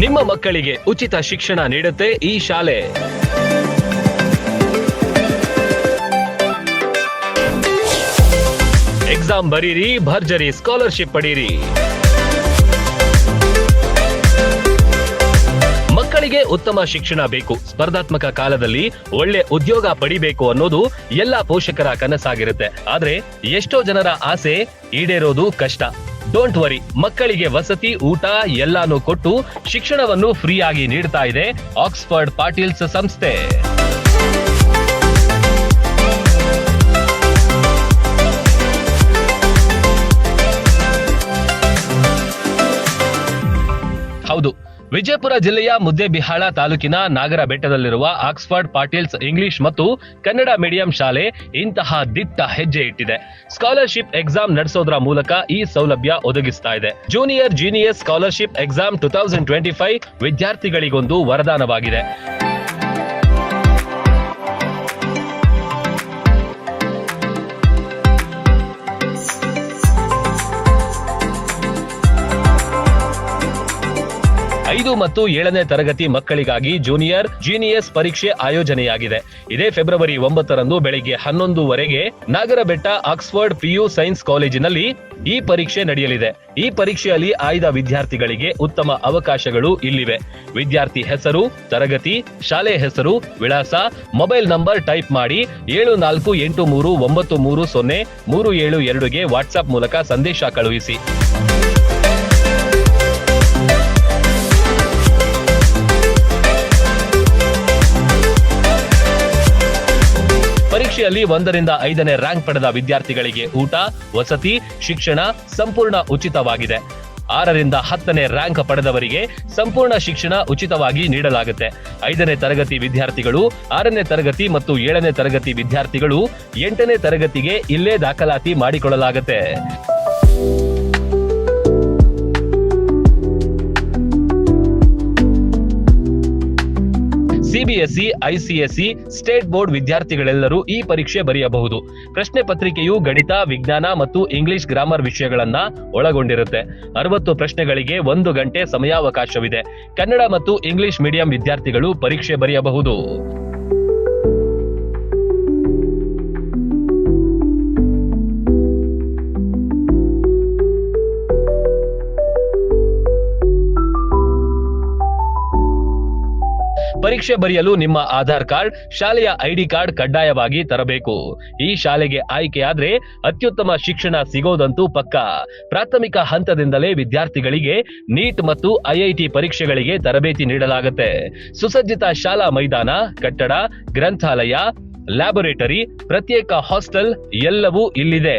ನಿಮ್ಮ ಮಕ್ಕಳಿಗೆ ಉಚಿತ ಶಿಕ್ಷಣ ನೀಡುತ್ತೆ ಈ ಶಾಲೆ. ಎಕ್ಸಾಮ್ ಬರೀರಿ, ಭರ್ಜರಿ ಸ್ಕಾಲರ್ಶಿಪ್ ಪಡೀರಿ. ಮಕ್ಕಳಿಗೆ ಉತ್ತಮ ಶಿಕ್ಷಣ ಬೇಕು. ಸ್ಪರ್ಧಾತ್ಮಕ ಕಾಲದಲ್ಲಿ ಒಳ್ಳೆ ಉದ್ಯೋಗ ಪಡಿಬೇಕು ಅನ್ನೋದು ಎಲ್ಲ ಪೋಷಕರ ಕನಸಾಗಿರುತ್ತೆ. ಆದ್ರೆ ಎಷ್ಟೋ ಜನರ ಆಸೆ ಈಡೇರೋದು ಕಷ್ಟ. ಡೋಂಟ್ ವರಿ ಮಕ್ಕಳಿಗೆ ವಸತಿ, ಊಟ ಎಲ್ಲಾನು ಕೊಟ್ಟು ಶಿಕ್ಷಣವನ್ನು ಫ್ರೀಯಾಗಿ ನೀಡ್ತಾ ಇದೆ ಆಕ್ಸ್ಫರ್ಡ್ ಪಾಟೀಲ್ಸ್ ಸಂಸ್ಥೆ. ಹೌದು ವಿಜಯಪುರ ಜಿಲ್ಲೆಯ ಮುದ್ದೇಬಿಹಾಳ ತಾಲೂಕಿನ ನಾಗರ ಬೆಟ್ಟದಲ್ಲಿರುವ ಆಕ್ಸ್ಫರ್ಡ್ ಪಾಟೀಲ್ಸ್ ಇಂಗ್ಲಿಷ್ ಮತ್ತು ಕನ್ನಡ ಮೀಡಿಯಂ ಶಾಲೆ ಇಂತಹ ದಿಟ್ಟ ಹೆಜ್ಜೆ ಇಟ್ಟಿದೆ. ಸ್ಕಾಲರ್ಶಿಪ್ ಎಕ್ಸಾಮ್ ನಡೆಸೋದ್ರ ಮೂಲಕ ಈ ಸೌಲಭ್ಯ ಒದಗಿಸ್ತಾ ಇದೆ. Junior junior scholarship exam two thousand twenty five ವಿದ್ಯಾರ್ಥಿಗಳಿಗೊಂದು ವರದಾನವಾಗಿದೆ. ಐದು ಮತ್ತು ಏಳನೇ ತರಗತಿ ಮಕ್ಕಳಿಗಾಗಿ ಜೂನಿಯರ್ ಜೀನಿಯಸ್ ಪರೀಕ್ಷೆ ಆಯೋಜನೆಯಾಗಿದೆ. ಇದೇ ಫೆಬ್ರವರಿ ಒಂಬತ್ತರಂದು ಬೆಳಿಗ್ಗೆ ಹನ್ನೊಂದುವರೆಗೆ ನಾಗರಬೆಟ್ಟ, ಆಕ್ಸ್ಫರ್ಡ್, ಪಿಯು ಸೈನ್ಸ್ ಕಾಲೇಜಿನಲ್ಲಿ ಈ ಪರೀಕ್ಷೆ ನಡೆಯಲಿದೆ. ಈ ಪರೀಕ್ಷೆಯಲ್ಲಿ ಆಯ್ದ ವಿದ್ಯಾರ್ಥಿಗಳಿಗೆ ಉತ್ತಮ ಅವಕಾಶಗಳು ಇಲ್ಲಿವೆ. ವಿದ್ಯಾರ್ಥಿ ಹೆಸರು, ತರಗತಿ, ಶಾಲೆ ಹೆಸರು, ವಿಳಾಸ, ಮೊಬೈಲ್ ನಂಬರ್ ಟೈಪ್ ಮಾಡಿ ಏಳು ನಾಲ್ಕು ಎಂಟು ಮೂರು ಒಂಬತ್ತು ಮೂರು ಸೊನ್ನೆ ಮೂರು ಏಳು ಎರಡುಗೆ ವಾಟ್ಸ್ಆಪ್ ಮೂಲಕ ಸಂದೇಶ ಕಳುಹಿಸಿ. ಪರೀಕ್ಷೆಯಲ್ಲಿ ಒಂದರಿಂದ ಐದನೇ ರ್ಯಾಂಕ್ ಪಡೆದ ವಿದ್ಯಾರ್ಥಿಗಳಿಗೆ ಊಟ, ವಸತಿ, ಶಿಕ್ಷಣ ಸಂಪೂರ್ಣ ಉಚಿತವಾಗಿದೆ. ಆರರಿಂದ ಹತ್ತನೇ ರ್ಯಾಂಕ್ ಪಡೆದವರಿಗೆ ಸಂಪೂರ್ಣ ಶಿಕ್ಷಣ ಉಚಿತವಾಗಿ ನೀಡಲಾಗುತ್ತೆ. ಐದನೇ ತರಗತಿ ವಿದ್ಯಾರ್ಥಿಗಳು, ಆರನೇ ತರಗತಿ ಮತ್ತು ಏಳನೇ ತರಗತಿ ವಿದ್ಯಾರ್ಥಿಗಳು ಎಂಟನೇ ತರಗತಿಗೆ ಇಲ್ಲೇ ದಾಖಲಾತಿ ಮಾಡಿಕೊಳ್ಳಲಾಗುತ್ತೆ. ಸಿಬಿಎಸ್ಇ, ಐಸಿಎಸ್ಇ, ಸ್ಟೇಟ್ ಬೋರ್ಡ್ ವಿದ್ಯಾರ್ಥಿಗಳೆಲ್ಲರೂ ಈ ಪರೀಕ್ಷೆ ಬರೆಯಬಹುದು. ಪ್ರಶ್ನೆ ಪತ್ರಿಕೆಯು ಗಣಿತ, ವಿಜ್ಞಾನ ಮತ್ತು ಇಂಗ್ಲಿಷ್ ಗ್ರಾಮರ್ ವಿಷಯಗಳನ್ನ ಒಳಗೊಂಡಿರುತ್ತೆ. ಅರವತ್ತು ಪ್ರಶ್ನೆಗಳಿಗೆ ಒಂದು ಗಂಟೆ ಸಮಯಾವಕಾಶವಿದೆ. ಕನ್ನಡ ಮತ್ತು ಇಂಗ್ಲಿಷ್ ಮೀಡಿಯಂ ವಿದ್ಯಾರ್ಥಿಗಳು ಪರೀಕ್ಷೆ ಬರೆಯಬಹುದು. ಪರೀಕ್ಷೆ ಬರೆಯಲು ನಿಮ್ಮ ಆಧಾರ್ ಕಾರ್ಡ್, ಶಾಲೆಯ ಐಡಿ ಕಾರ್ಡ್ ಕಡ್ಡಾಯವಾಗಿ ತರಬೇಕು. ಈ ಶಾಲೆಗೆ ಆಯ್ಕೆಯಾದ್ರೆ ಅತ್ಯುತ್ತಮ ಶಿಕ್ಷಣ ಸಿಗೋದಂತೂ ಪಕ್ಕ. ಪ್ರಾಥಮಿಕ ಹಂತದಿಂದಲೇ ವಿದ್ಯಾರ್ಥಿಗಳಿಗೆ ನೀಟ್ ಮತ್ತು ಐಐಟಿ ಪರೀಕ್ಷೆಗಳಿಗೆ ತರಬೇತಿ ನೀಡಲಾಗುತ್ತೆ. ಸುಸಜ್ಜಿತ ಶಾಲಾ ಮೈದಾನ, ಕಟ್ಟಡ, ಗ್ರಂಥಾಲಯ, ಲ್ಯಾಬೊರೇಟರಿ, ಪ್ರತ್ಯೇಕ ಹಾಸ್ಟೆಲ್ ಎಲ್ಲವೂ ಇಲ್ಲಿದೆ.